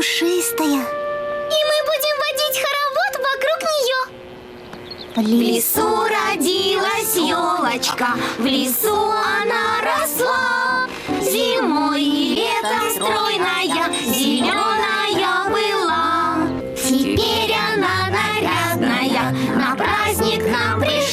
пушистая. И мы будем водить хоровод вокруг нее. В лесу родилась елочка, в лесу она росла. Зимой и летом стройная, зеленая была. Теперь она нарядная, на праздник нам пришла.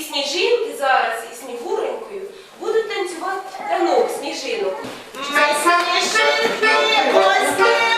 пісні зараз із Снігуренькою будуть танцювати танок сніжинок. Ми самі шити,